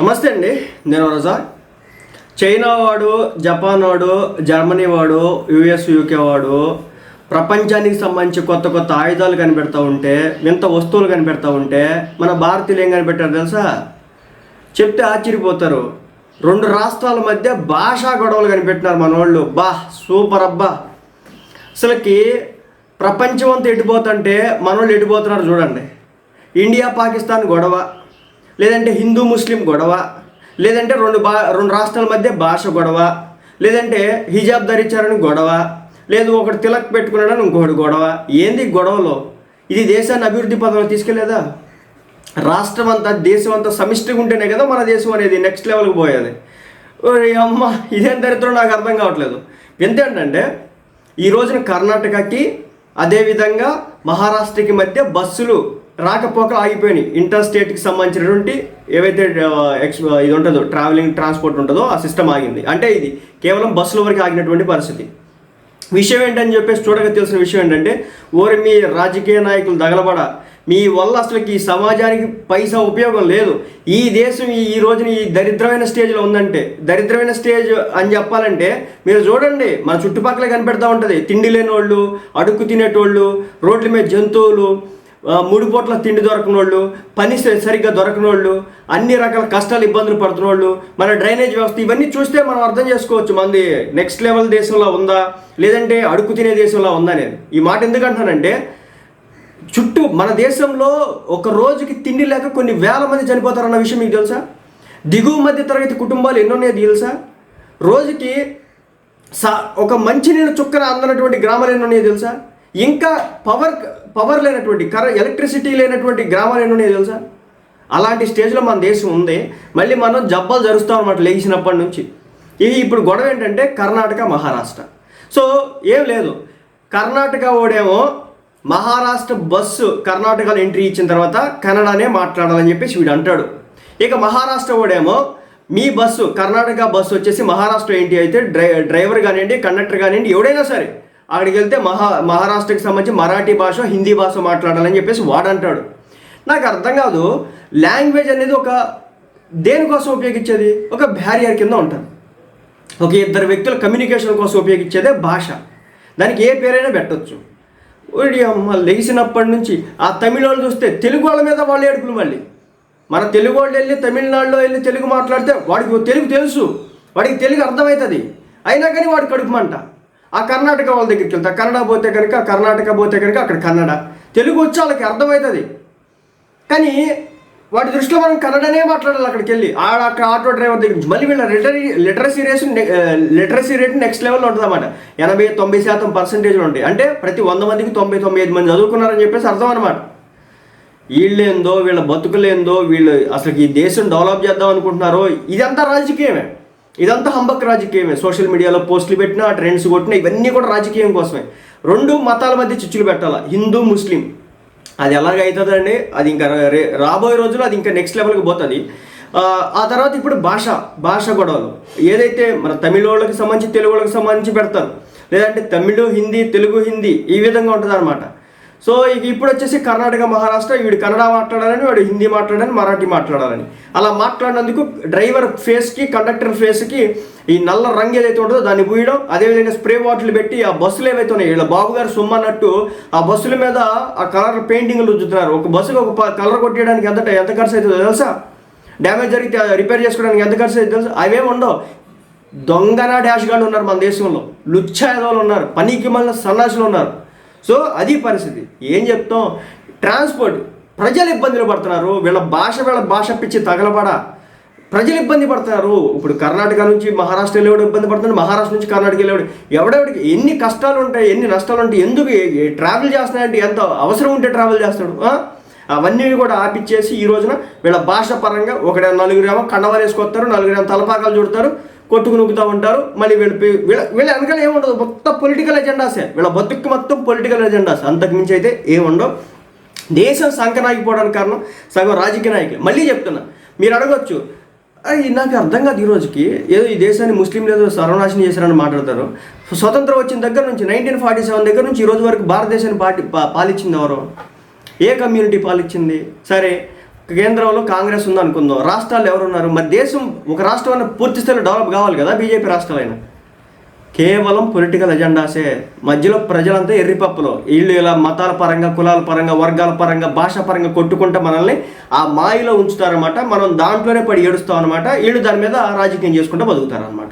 నమస్తే అండి నేను రజా చైనా వాడు జపాన్ వాడు జర్మనీ వాడు యుఎస్ యూకే వాడు ప్రపంచానికి సంబంధించి కొత్త కొత్త ఆయుధాలు కనిపెడతా ఉంటే వింత వస్తువులు కనిపెడతా ఉంటే మన భారతీయులు ఏం కనిపెట్టారు తెలుసా? చెప్తే ఆశ్చర్యపోతారు. రెండు రాష్ట్రాల మధ్య భాషా గొడవలు కనిపెట్టినారు మన వాళ్ళు బా సూపర్ అబ్బా. అసలుకి ప్రపంచం అంతా ఎడిపోతుంటే మనోళ్ళు ఎడిపోతున్నారు చూడండి. ఇండియా పాకిస్తాన్ గొడవ. లేదంటే హిందూ ముస్లిం గొడవ లేదంటే రెండు బా రెండు రాష్ట్రాల మధ్య భాష గొడవ లేదంటే హిజాబ్ ధరించారని గొడవ లేదు ఒకటి తిలక్ పెట్టుకున్నాడని ఇంకొకటి గొడవ. ఏంది గొడవలో? ఇది దేశాన్ని అభివృద్ధి పదంలో తీసుకెళ్ళేదా? రాష్ట్రం అంతా దేశం అంతా సమిష్టిగా ఉంటేనే కదా మన దేశం అనేది నెక్స్ట్ లెవెల్కి పోయేది. అమ్మ ఇదేం దరిద్రం నాకు అర్థం కావట్లేదు. వింత ఏంటంటే ఈ రోజున కర్ణాటకకి అదేవిధంగా మహారాష్ట్రకి మధ్య బస్సులు రాకపోక ఆగిపోయినాయి. ఇంటర్ స్టేట్కి సంబంధించినటువంటి ఏవైతే ఎక్స్ ఇది ఉంటుందో ట్రావెలింగ్ ట్రాన్స్పోర్ట్ ఉంటుందో ఆ సిస్టమ్ ఆగింది. అంటే ఇది కేవలం బస్సుల వరకు ఆగినటువంటి పరిస్థితి. విషయం ఏంటని చెప్పేసి చూడక తెలిసిన విషయం ఏంటంటే ఓరి మీ రాజకీయ నాయకులు దగలబడ మీ వల్ల అసలుకి ఈ సమాజానికి పైసా ఉపయోగం లేదు. ఈ దేశం ఈ రోజున ఈ దరిద్రమైన స్టేజ్లో ఉందంటే దరిద్రమైన స్టేజ్ అని చెప్పాలంటే మీరు చూడండి మన చుట్టుపక్కల కనిపెడతా ఉంటుంది. తిండి లేని వాళ్ళు అడుక్కు తినేటోళ్ళు రోడ్ల మీద జంతువులు మూడు పూట్ల తిండి దొరకని వాళ్ళు పని సరిగ్గా దొరకని వాళ్ళు అన్ని రకాల కష్టాలు ఇబ్బందులు పడుతున్న వాళ్ళు మన డ్రైనేజ్ వ్యవస్థ ఇవన్నీ చూస్తే మనం అర్థం చేసుకోవచ్చు మంది నెక్స్ట్ లెవెల్ దేశంలో ఉందా లేదంటే అడుగు తినే దేశంలో ఉందా అనేది. ఈ మాట ఎందుకంటానంటే చుట్టూ మన దేశంలో ఒక రోజుకి తిండి లేక కొన్ని వేల మంది చనిపోతారన్న విషయం మీకు తెలుసా? దిగువ మధ్య తరగతి కుటుంబాలు ఎన్నున్నాయో తెలుసా? రోజుకి సా ఒక మంచినీళ్ళ చుక్కన అందనటువంటి గ్రామాలు ఎన్నున్నాయో తెలుసా? ఇంకా పవర్ పవర్ లేనటువంటి కర ఎలక్ట్రిసిటీ లేనటువంటి గ్రామాలు ఎన్నున్నాయో తెలుసా? అలాంటి స్టేజ్లో మన దేశం ఉంది మళ్ళీ మనం జబ్బాలు జరుస్తాం అనమాట లేచినప్పటి నుంచి. ఇది ఇప్పుడు గొడవ ఏంటంటే కర్ణాటక మహారాష్ట్ర. సో ఏం లేదు. కర్ణాటక ఓడేమో మహారాష్ట్ర బస్సు కర్ణాటకలో ఎంట్రీ ఇచ్చిన తర్వాత కన్నడనే మాట్లాడాలని చెప్పేసి వీడు అంటాడు. ఇక మహారాష్ట్ర ఓడేమో మీ బస్సు కర్ణాటక బస్సు వచ్చేసి మహారాష్ట్ర ఏంటి అయితే డ్రై డ్రైవర్ కానివ్వండి కండక్టర్ కానివ్వండి ఎవడైనా సరే అక్కడికి వెళ్తే మహా మహారాష్ట్రకి సంబంధించి మరాఠీ భాష హిందీ భాష మాట్లాడాలని చెప్పేసి వాడంటాడు నాకు అర్థం కాదు లాంగ్వేజ్ అనేది ఒక దేనికోసం ఉపయోగించేది? ఒక బ్యారియర్ కింద ఉంటుంది ఒక ఇద్దరు వ్యక్తుల కమ్యూనికేషన్ కోసం ఉపయోగించేదే భాష. దానికి ఏ పేరైనా పెట్టచ్చు. అమ్మ లెగిసినప్పటి నుంచి ఆ తమిళ వాళ్ళు చూస్తే తెలుగు వాళ్ళ మీద వాళ్ళు ఏడుపులు మళ్ళీ. మన తెలుగు వాళ్ళు వెళ్ళి తమిళనాడులో వెళ్ళి తెలుగు మాట్లాడితే వాడికి తెలుగు తెలుసు. వాడికి తెలుగు అర్థమవుతుంది. అయినా కానీ వాడి కడుపు మంట. ఆ కర్ణాటక వాళ్ళ దగ్గరికి వెళ్తా. కన్నడ పోతే కనుక కర్ణాటక పోతే కనుక అక్కడ కన్నడ. తెలుగు వచ్చి వాళ్ళకి అర్థమవుతుంది. కానీ వాటి దృష్టిలో మనం కన్నడనే మాట్లాడాలి అక్కడికి వెళ్ళి. ఆడ అక్కడ ఆటో డ్రైవర్ దగ్గర నుంచి. మళ్ళీ వీళ్ళ literary literacy race literacy rate next లెవెల్లో ఉంటుంది అన్నమాట ఎనభై తొంభై శాతం పర్సెంటేజ్లు ఉంటాయి. అంటే ప్రతి వంద మందికి తొంభై తొంభై ఐదు మంది చదువుకున్నారని చెప్పేసి అర్థం అనమాట వీళ్ళేందో వీళ్ళ బతుకులేందో వీళ్ళు అసలు ఈ దేశం డెవలప్ చేద్దాం అనుకుంటున్నారో ఇదంతా రాజకీయమే. ఇదంతా హంబక్ రాజకీయమే. సోషల్ మీడియాలో పోస్టులు పెట్టినా ట్రెండ్స్ కొట్టినా ఇవన్నీ కూడా రాజకీయం కోసమే. రెండు మతాల మధ్య చిచ్చులు పెట్టాలా? హిందూ ముస్లిం. అది ఎలాగైతుందండి అది ఇంకా రే రాబోయే రోజుల్లో అది ఇంకా నెక్స్ట్ లెవెల్కి పోతుంది. ఆ, తర్వాత ఇప్పుడు భాష భాష గొడవలు. ఏదైతే మన తమిళ వాళ్ళకి సంబంధించి తెలుగు వాళ్ళకి సంబంధించి పెడతారు. లేదంటే తమిళు హిందీ తెలుగు హిందీ ఈ విధంగా ఉంటుంది అనమాట సో ఇక ఇప్పుడు వచ్చేసి కర్ణాటక మహారాష్ట్ర వీడు కన్నడ మాట్లాడాలని వాడు హిందీ మాట్లాడాలని మరాఠీ మాట్లాడాలని. అలా మాట్లాడినందుకు డ్రైవర్ ఫేస్కి కండక్టర్ ఫేస్కి ఈ నల్ల రంగు ఏదైతే ఉంటుందో దాన్ని పూయడం అదేవిధంగా స్ప్రే బాటిల్ పెట్టి ఆ బస్సులు ఏవైతే ఉన్నాయో వీళ్ళ బాబు గారు ఆ బస్సుల మీద ఆ కలర్ పెయింటింగ్లు రుద్దుతున్నారు. ఒక బస్సుకి ఒక ప- కలర్ కొట్టేయడానికి ఎంత ఎంత ఖర్చు అవుతుందో తెలుసా? డ్యామేజ్ జరిగితే రిపేర్ చేసుకోవడానికి ఎంత ఖర్చు అవుతుందో తెలుసా? అవేమి ఉండవు. దొంగన డాష్ గార్డ్ ఉన్నారు మన దేశంలో. లుచ్చాయదోలు ఉన్నారు. పనికి మళ్ళీ సన్నాసులు ఉన్నారు. సో అది పరిస్థితి. ఏం చెప్తాం? ట్రాన్స్పోర్ట్. ప్రజలు ఇబ్బందులు పడుతున్నారు. వీళ్ళ భాష వీళ్ళ భాష పిచ్చి తగలబడ. ప్రజలు ఇబ్బంది పడుతున్నారు. ఇప్పుడు కర్ణాటక నుంచి మహారాష్ట్ర వెళ్ళేవాడు ఇబ్బంది పడుతున్నాడు. మహారాష్ట్ర నుంచి కర్ణాటక వెళ్ళేవాడు. ఎవడెవడికి ఎన్ని కష్టాలు ఉంటాయి ఎన్ని నష్టాలు ఉంటాయి ఎందుకు ట్రావెల్ చేస్తున్నాయంటే ఎంత అవసరం ఉంటే ట్రావెల్ చేస్తాడు అవన్నీ కూడా ఆపిచ్చేసి ఈ రోజున వీళ్ళ భాష పరంగా ఒకడే నలుగురేమో కండవాలు వేసుకొస్తారు నలుగురేమో తలపాకాలు చుడతారు. కొట్టుకు నూకుతూ ఉంటారు. మళ్ళీ వీళ్ళ వీళ్ళ వీళ్ళ వెనకాల ఏముండదు మొత్తం పొలిటికల్ ఎజెండాసే వీళ్ళ బతుకు మొత్తం పొలిటికల్ ఎజెండాస్ అంతకుమించి అయితే ఏముండవు దేశం సంకనాగిపోవడానికి కారణం సగం రాజకీయ నాయకులు. మళ్ళీ చెప్తున్నా. మీరు అడగొచ్చు. అది నాకు అర్థం కాదు ఈ రోజుకి. ఏదో ఈ దేశాన్ని ముస్లింలు ఏదో సర్వనాశనం చేశారని మాట్లాడతారు. స్వతంత్రం వచ్చిన దగ్గర నుంచి నైన్టీన్ ఫార్టీ సెవెన్ దగ్గర నుంచి ఈ రోజు వరకు భారతదేశాన్ని పాటి పా- పాలించింది ఎవరు? ఏ కమ్యూనిటీ పాలించింది సరే. కేంద్రంలో కాంగ్రెస్ ఉంది అనుకుందాం. రాష్ట్రాలు ఎవరున్నారు? మరి దేశం ఒక రాష్ట్రం పూర్తి స్థాయిలో డెవలప్ కావాలి కదా బీజేపీ రాష్ట్రాలైనా. కేవలం పొలిటికల్ ఎజెండాసే. మధ్యలో ప్రజలంతా ఎర్రిపప్పులో. వీళ్ళు ఇలా మతాల పరంగా కులాల పరంగా వర్గాల పరంగా భాష పరంగా కొట్టుకుంటే మనల్ని ఆ మాయలో ఉంచుతారన్నమాట. మనం దాంట్లోనే పడి ఏడుస్తాం అనమాట వీళ్ళు దాని మీద రాజకీయం చేసుకుంటూ బతుకుతారనమాట